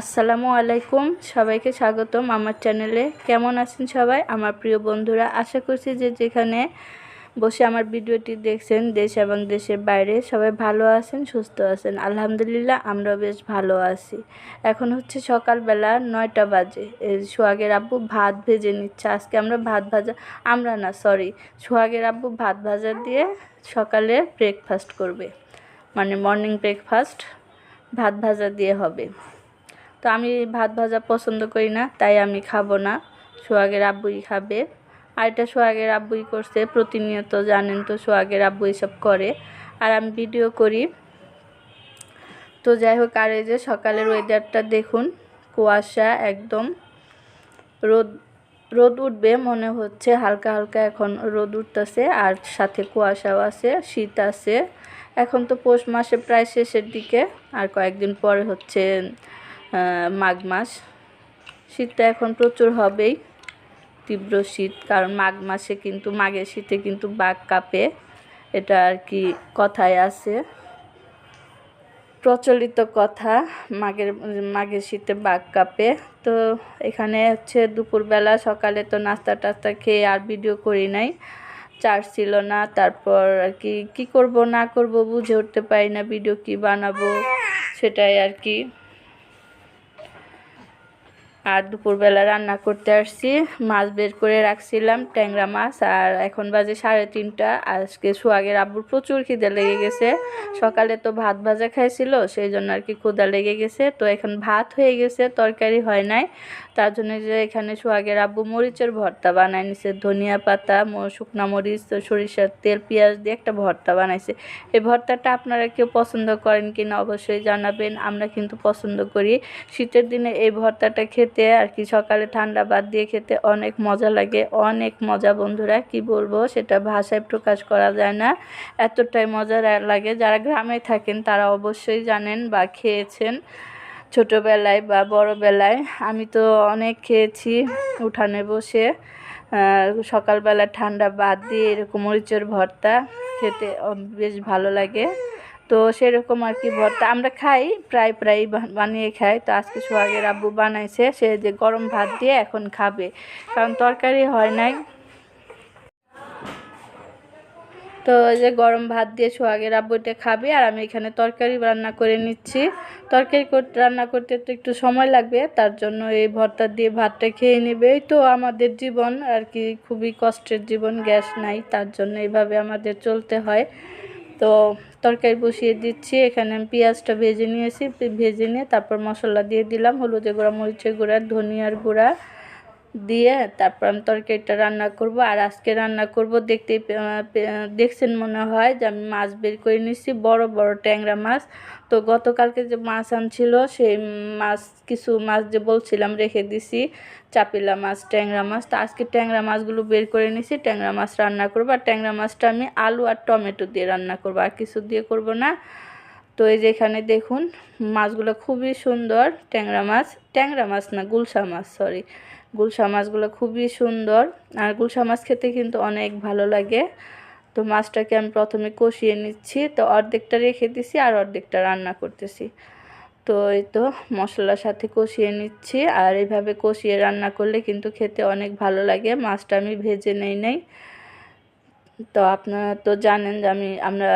আসসালামু আলাইকুম, সবাইকে স্বাগতম আমার চ্যানেলে কেমন আছেন সবাই? আমার প্রিয় বন্ধুরা, আশা করছি যে যেখানে বসে আমার ভিডিওটি দেখছেন, দেশ এবং দেশের বাইরে, সবাই ভালো আছেন, সুস্থ আছেন। আলহামদুলিল্লাহ আমরা বেশ ভালো আছি। এখন হচ্ছে সকালবেলা নয়টা বাজে। সোহাগের আব্বু ভাত ভেজে নিচ্ছে। আজকে আমরা ভাত ভাজা, আমরা না সরি সোহাগের আব্বু ভাত ভাজা দিয়ে সকালে ব্রেকফাস্ট করবে। মানে মর্নিং ব্রেকফাস্ট ভাত ভাজা দিয়ে হবে। তো আমি ভাত ভাজা পছন্দ করি না, তাই আমি খাব না। সোহাগের আব্বুই খাবে। আর এটা সোহাগের আব্বুই করছে, প্রতিনিয়ত জানেন তো সোহাগের আব্বু এসব করে। আর আমি ভিডিও করি। তো যাই হোক, আর এই যে সকালের ওয়েদারটা দেখুন, কুয়াশা একদম। রোদ রোদ উঠবে মনে হচ্ছে, হালকা হালকা এখন রোদ উঠতেছে, আর সাথে কুয়াশাও আছে, শীত আছে। এখন তো পৌষ মাসে প্রায় শেষের দিকে, আর কয়েকদিন পরে হচ্ছে মাঘ মাস। শীতটা এখন প্রচুর হবেই, তীব্র শীত, কারণ মাঘ মাসে কিন্তু, মাঘের শীতে কিন্তু বাঘ কাঁপে, এটা আর কি কথায় আছে। প্রচলিত কথা, মাঘের মাঘের শীতে বাঘ কাঁপে। তো এখানে হচ্ছে দুপুরবেলা সকালে তো নাস্তা টাস্তা খেয়ে আর ভিডিও করি নাই চার্জ ছিল না, তারপর আর কি, কী করব না করব বুঝে উঠতে পারি না, ভিডিও কি বানাবো, সেটাই আর কি। আর দুপুরবেলা রান্না করতে আসছি। মাছ বের করে রাখছিলাম, ট্যাংরা মাছ, আর এখন বাজে সাড়ে তিনটা। আজকে সোহাগের আব্বুর প্রচুর খিদে লেগে গেছে। সকালে তো ভাত ভাজা খাইছিল, সেই জন্য আর কি ক্ষুদা লেগে গেছে। তো এখন ভাত হয়ে গেছে, তরকারি হয় নাই। তার জন্য যে এখানে সোহাগের আব্বু মরিচের ভর্তা বানায় নিছে। ধনিয়া পাতা শুকনা মরিচ, সরিষার তেল, পেঁয়াজ দিয়ে একটা ভর্তা বানাইছে। এই ভর্তাটা আপনারা কেউ পছন্দ করেন কিনা অবশ্যই জানাবেন। আমরা কিন্তু পছন্দ করি। শীতের দিনে এই ভর্তাটা খেতে খেতে আর কি সকালে ঠান্ডা বাদ দিয়ে খেতে অনেক মজা লাগে। অনেক মজা বন্ধুরা, কি বলব? সেটা ভাষায় প্রকাশ করা যায় না। এতটাই মজা লাগে। যারা গ্রামে থাকেন, তারা অবশ্যই জানেন বা খেয়েছেন ছোটোবেলায় বা বড়োবেলায়। আমি তো অনেক খেয়েছি উঠানে বসে। সকালবেলা ঠান্ডা বাদ দিয়ে এরকম মরিচের ভর্তা খেতে বেশ ভালো লাগে। তো সেরকম আর কি ভর্তা। আমরা খাই, প্রায় প্রায় বানিয়ে খাই। তো আজকে সোহাগের আব্বু বানাইছে, সে যে গরম ভাত দিয়ে এখন খাবে। কারণ তরকারি হয় নাই। তো যে গরম ভাত দিয়ে সোহাগের আব্বুটা খাবে, আর আমি এখানে তরকারি রান্না করে নিচ্ছি। তরকারি রান্না করতে তো একটু সময় লাগবে, তার জন্য এই ভর্তা দিয়ে ভাতটা খেয়ে নেবে। তো আমাদের জীবন, আর কি খুবই কষ্টের জীবন, গ্যাস নাই, তার জন্য এইভাবে আমাদের চলতে হয়। তো তরকারি বসিয়ে দিচ্ছি, এখানে আমি পেঁয়াজটা ভেজে নিয়েছি, ভেজে নিয়ে তারপর মশলা দিয়ে দিলাম, হলুদের গুঁড়া, মরিচের গুঁড়া, ধনিয়ার গুঁড়া দিয়ে তারপর আমি তরকারিটা রান্না করব। আর আজকে রান্না করব দেখতেই দেখছেন মনে হয় যে আমি মাছ বের করে নিচ্ছি বড় বড় ট্যাংরা মাছ। তো গতকালকে যে মাছ আনছিল, সেই মাছ, কিছু মাছ যে বলছিলাম রেখে দিছি, চাপিলা মাছ, ট্যাংরা মাছ। তো আজকে ট্যাংরা মাছগুলো বের করে নিছি ট্যাংরা মাছ রান্না করব। আর ট্যাংরা মাছটা আমি আলু আর টমেটো দিয়ে রান্না করব, আর কিছু দিয়ে করব না। তো এই যে এখানে দেখুন, মাছগুলো খুবই সুন্দর, ট্যাংরা মাছ। ট্যাংরা মাছ না, গুলশা মাছ সরি গুলশা মাছগুলো খুবই সুন্দর। আর গুলশা মাছ খেতে কিন্তু অনেক ভালো লাগে। তো মাছটাকে আমি প্রথমে কষিয়ে নিচ্ছি। তো অর্ধেকটা রেখে দিছি আর অর্ধেকটা রান্না করতেছি। তো এই তো মশলার সাথে কষিয়ে নিচ্ছি। আর এইভাবে কষিয়ে রান্না করলে কিন্তু খেতে অনেক ভালো লাগে। মাছটা আমি ভেজে নেই নাই। তো আপনারা তো জানেন যে আমি, আমরা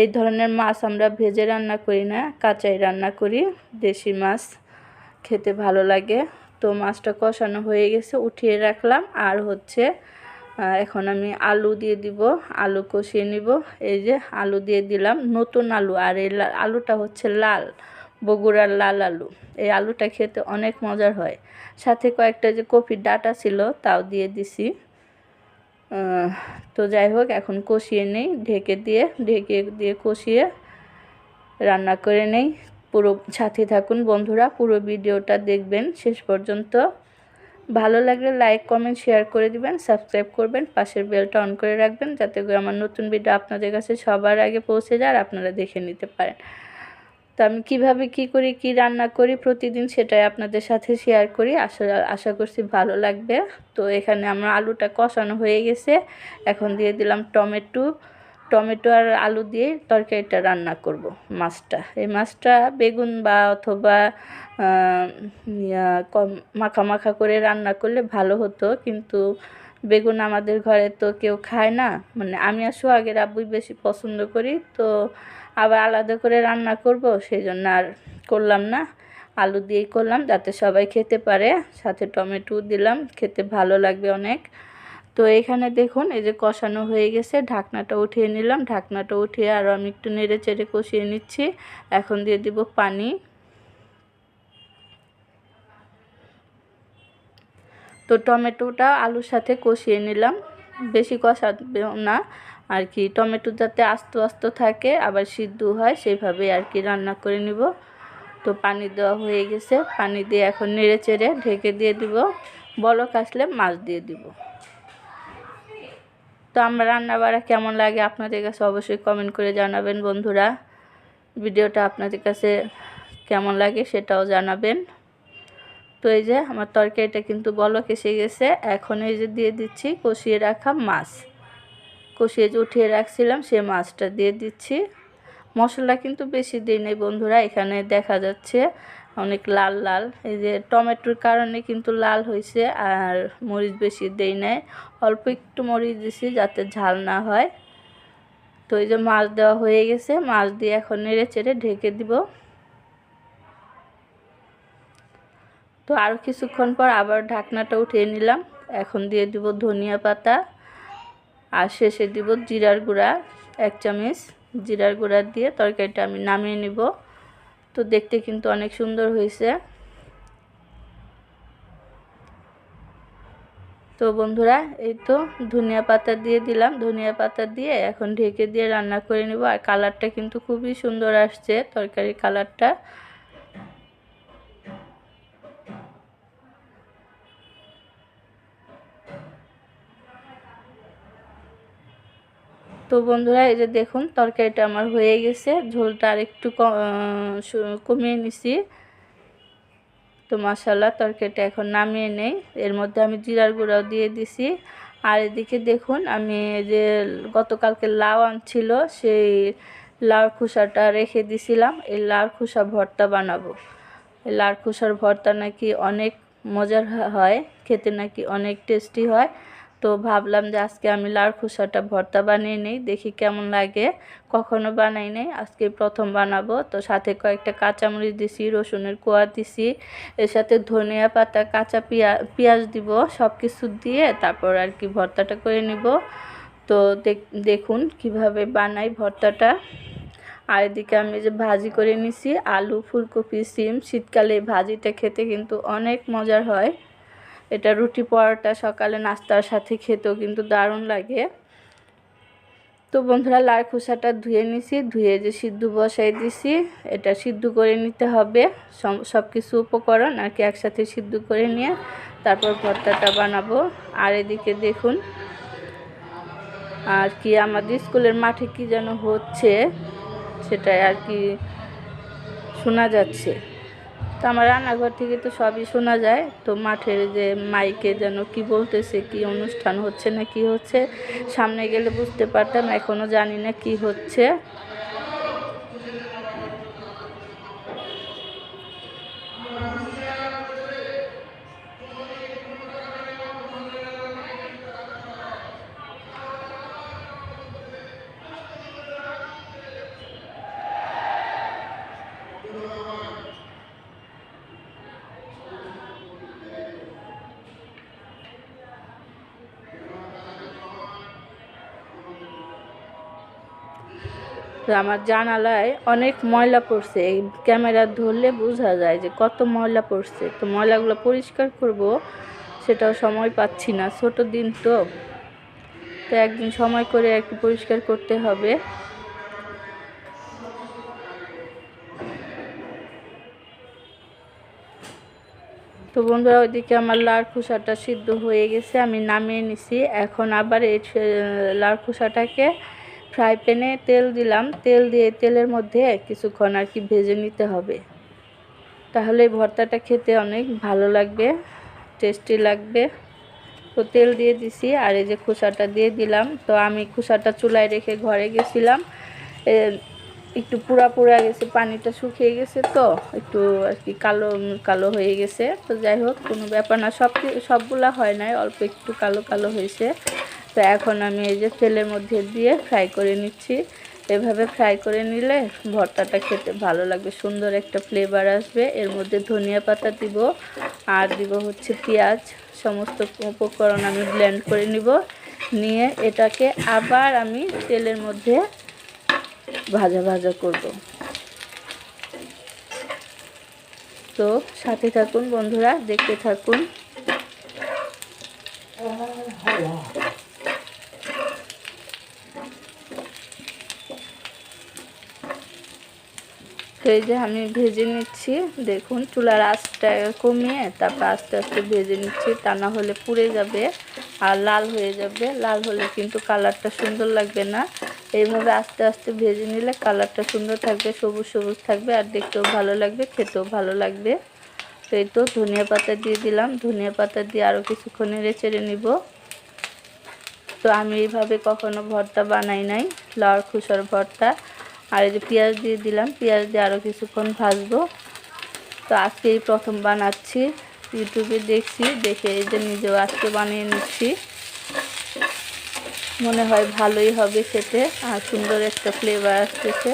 এই ধরনের মাছ আমরা ভেজে রান্না করি না, কাঁচাই রান্না করি। দেশি মাছ খেতে ভালো লাগে। তো মাছটা কষানো হয়ে গেছে, উঠিয়ে রাখলাম। আর হচ্ছে এখন আমি আলু দিয়ে দিব, আলু কষিয়ে নিব। এই যে আলু দিয়ে দিলাম, নতুন আলু। আর এই আলুটা হচ্ছে লাল, বগুড়ার লাল আলু। এই আলুটা খেতে অনেক মজার হয়। সাথে কয়েকটা যে কফির ডাটা ছিল, তাও দিয়ে দিছি। তো যাই হোক, এখন কষিয়ে নেই, ঢেকে দিয়ে ঢেকে দিয়ে কষিয়ে রান্না করে নেই। পুরো সাথে থাকুন বন্ধুরা, পুরো ভিডিওটা দেখবেন শেষ পর্যন্ত। ভালো লাগলে লাইক, কমেন্ট, শেয়ার করে দিবেন, সাবস্ক্রাইব করবেন, পাশের বেলটা অন করে রাখবেন যাতে করে আমার নতুন ভিডিও আপনাদের কাছে সবার আগে পৌঁছে যায় আর আপনারা দেখে নিতে পারেন। তো আমি কীভাবে কি করি, কি রান্না করি প্রতিদিন সেটাই আপনাদের সাথে শেয়ার করি। আশা আশা করছি ভালো লাগবে। তো এখানে আমার আলুটা কষানো হয়ে গেছে। এখন দিয়ে দিলাম টমেটো। টমেটো আর আলু দিয়ে তরকারিটা রান্না করব মাছটা। এই মাছটা বেগুন বা অথবা মাখা মাখা করে রান্না করলে ভালো হতো। কিন্তু বেগুন আমাদের ঘরে তো কেউ খায় না। মানে আমি আর সোহাগের আব্বুই বেশি পছন্দ করি। তো আবার আলাদা করে রান্না করব সেই জন্য আর করলাম না। আলু দিয়েই করলাম যাতে সবাই খেতে পারে। সাথে টমেটো দিলাম, খেতে ভালো লাগবে অনেক। তো এখানে দেখুন, এই যে কষানো হয়ে গেছে, ঢাকনাটা উঠিয়ে নিলাম, ঢাকনাটা উঠিয়ে আরও আমি একটু নেড়ে চেড়ে কষিয়ে নিচ্ছি। এখন দিয়ে দিব পানি। তো টমেটোটা আলুর সাথে কষিয়ে নিলাম। বেশি কষাবে না, আর কি টমেটো যাতে আস্ত আস্ত থাকে, আবার সিদ্ধ হয় সেইভাবে আর কি রান্না করে নিব। তো পানি দেওয়া হয়ে গেছে, পানি দিয়ে এখন নেড়ে চেড়ে ঢেকে দিয়ে দিব। বলক আসলে মাছ দিয়ে দিব। তো আমার রান্না বাড়া কেমন লাগে আপনাদের কাছে অবশ্যই কমেন্ট করে জানাবেন বন্ধুরা। ভিডিওটা আপনাদের কাছে কেমন লাগে সেটাও জানাবেন। তো এই যে আমার তরকারিটা কিন্তু বলক এসে গেছে। এখন এই যে দিয়ে দিচ্ছি কষিয়ে রাখা মাছ। কষিয়ে যে উঠিয়ে রাখছিলাম সে মাছটা দিয়ে দিচ্ছি। মশলা কিন্তু বেশি দিই নেই বন্ধুরা, এখানে দেখা যাচ্ছে অনেক লাল লাল। এই যে টমেটোর কারণে কিন্তু লাল হয়েছে আর মরিচ বেশি দেই নাই। অল্প একটু মরিচ দিছি যাতে ঝাল না হয়। তো এই যে মাছ দেওয়া হয়ে গেছে, মাছ দিয়ে এখন নেড়ে চেড়ে ঢেকে দিব। তো আরও কিছুক্ষণ পর আবার ঢাকনাটা উঠিয়ে নিলাম। এখন দিয়ে দিব ধনিয়া পাতা আর শেষে দিব জিরার গুঁড়া, এক চামচ জিরার গুঁড়া দিয়ে তরকারিটা আমি নামিয়ে নিব। তো দেখতে কিন্তু অনেক সুন্দর হয়েছে। তো বন্ধুরা, এই তো ধনিয়া পাতা দিয়ে দিলাম। ধনিয়া পাতা দিয়ে এখন ঢেকে দিয়ে রান্না করে নেব। আর কালারটা কিন্তু খুবই সুন্দর আসছে, তরকারির কালারটা। তো বন্ধুরা, এই যে দেখুন, তরকারিটা আমার হয়ে গেছে। ঝোলটা আর একটু কমিয়ে নিছি। তো মশালা তরকারিটা এখন নামিয়ে নেই। এর মধ্যে আমি জিরার গুঁড়াও দিয়ে দিছি। আর এদিকে দেখুন, আমি যে গতকালকে লাউ আনছিল, সেই লাউর খোসাটা রেখে দিছিলাম। এই লাউর খোসা ভর্তা বানাবো। এই লাউর খোসার ভর্তা নাকি অনেক মজার হয়, খেতে নাকি অনেক টেস্টি হয়। তো ভাবলাম যে আজকে আমি লাউর খোসাটা ভর্তা বানিয়ে নিই, দেখি কেমন লাগে। কখনো বানাই নাই, আজকে প্রথম বানাবো। তো সাথে কয়েকটা কাঁচামরিচ দিছি, রসুনের কোয়া দিছি। এর সাথে ধনিয়া পাতা, কাঁচা পেঁয়া, পেঁয়াজ দিব সব কিছু দিয়ে তারপর আর কি ভর্তাটা করে নিব। তো দেখ- দেখুন কীভাবে বানাই ভর্তাটা। আর এদিকে আমি যে ভাজি করে নিছি, আলু, ফুলকপি, সিম, শীতকালে ভাজিটা খেতে কিন্তু অনেক মজার হয়। এটা রুটি পরোটা, সকালে নাস্তার সাথে খেতেও কিন্তু দারুণ লাগে। তো বন্ধুরা লাল খোসাটা ধুয়ে নিছি, ধুয়ে যে সিদ্ধ বসাই দিছি, এটা সিদ্ধ করে নিতে হবে। সব কিছু উপকরণ আর কি একসাথে সিদ্ধ করে নিয়ে তারপর ভর্তাটা বানাবো। আর এদিকে দেখুন, আর কি আমাদের স্কুলের মাঠে কি যেন হচ্ছে, সেটাই আর কি শোনা যাচ্ছে। তো আমার রান্নাঘর থেকে তো সবই শোনা যায়। তো মাঠের যে মাইকে যেন কি বলতেছে, কি অনুষ্ঠান হচ্ছে না কি হচ্ছে, সামনে গেলে বুঝতে পারতাম এখনও জানি না কি হচ্ছে। আমার জানালায় অনেক ময়লা পড়ছে। এই ক্যামেরা ধরলে বোঝা যায় যে কত ময়লা পড়ছে। তো ময়লাগুলো পরিষ্কার করব, সেটাও সময় পাচ্ছি না। ছোট দিন তো। তো একদিন সময় করে কি পরিষ্কার করতে হবে। তো বন্ধুরা, ওইদিকে আমার লার খোসাটা সিদ্ধ হয়ে গেছে, আমি নামিয়ে নিছি। এখন আবার এই লার খোসাটাকে ফ্রাই প্যানে তেল দিলাম। তেল দিয়ে তেলের মধ্যে কিছুক্ষণ আর কি ভেজে নিতে হবে। তাহলে ভর্তাটা খেতে অনেক ভালো লাগবে টেস্টি লাগবে। তো তেল দিয়ে দিছি আর এই যে খোসাটা দিয়ে দিলাম। তো আমি খোসাটা চুলায় রেখে ঘরে গেছিলাম। একটু পুরা পুরা গেছে, পানিটা শুকিয়ে গেছে তো, একটু আর কি কালো কালো হয়ে গেছে। তো যাই হোক, কোনো ব্যাপার না, সব সবগুলা হয় নাই, অল্প একটু কালো কালো হয়েছে। তো এখন আমি এই যে তেলের মধ্যে দিয়ে ফ্রাই করে নিচ্ছি। এভাবে ফ্রাই করে নিলে ভর্তাটা খেতে ভালো লাগবে, সুন্দর একটা ফ্লেভার আসবে। এর মধ্যে ধনিয়া পাতা দিব, আর দিব হচ্ছে পেঁয়াজ। সমস্ত উপকরণ আমি ব্লেন্ড করে নিব। নিয়ে এটাকে আবার আমি তেলের মধ্যে ভাজা ভাজা করব। তো সাথে থাকুন বন্ধুরা, দেখতে থাকুন। তো এই যে আমি ভেজে নিচ্ছি, দেখুন চুলার আঁচটা কমিয়ে তারপর আস্তে আস্তে ভেজে নিচ্ছি, তা না হলে পুড়ে যাবে আর লাল হয়ে যাবে। লাল হলে কিন্তু কালারটা সুন্দর লাগবে না। এইভাবে আস্তে আস্তে ভেজে নিলে কালারটা সুন্দর থাকবে, সবুজ সবুজ থাকবে আর দেখতেও ভালো লাগবে, খেতেও ভালো লাগবে। তো এই তো ধনিয়া পাতা দিয়ে দিলাম। ধনিয়া পাতা দিয়ে আরও কিছুক্ষণ নেড়ে চেড়ে নিব। তো আমি এইভাবে কখনো ভর্তা বানাই নাই লাউর খুসার ভর্তা। আর এই যে পেঁয়াজ দিয়ে দিলাম, পেঁয়াজ দিয়ে আরও কিছুক্ষণ ভাজবো। তো আজকে এই প্রথম বানাচ্ছি, ইউটিউবে দেখছি, দেখে এই যে নিজেও আজকে বানিয়ে নিচ্ছি। মনে হয় ভালোই হবে খেতে, আর সুন্দর একটা ফ্লেভার আসতেছে।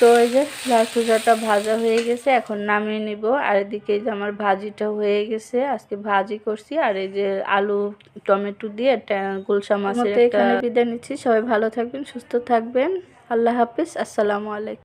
তো এই যে লাল ভাজা হয়ে গেছে এখন নামিয়ে নিব। আর এদিকে যে আমার ভাজিটা হয়ে গেছে আজকে ভাজি করছি। আর এই যে আলু টমেটো দিয়ে একটা গুলশা মাছের এখানে বিদায় নিচ্ছি। সবাই ভালো থাকবেন সুস্থ থাকবেন। আল্লাহ হাফিজ আসসালামু আলাইকুম।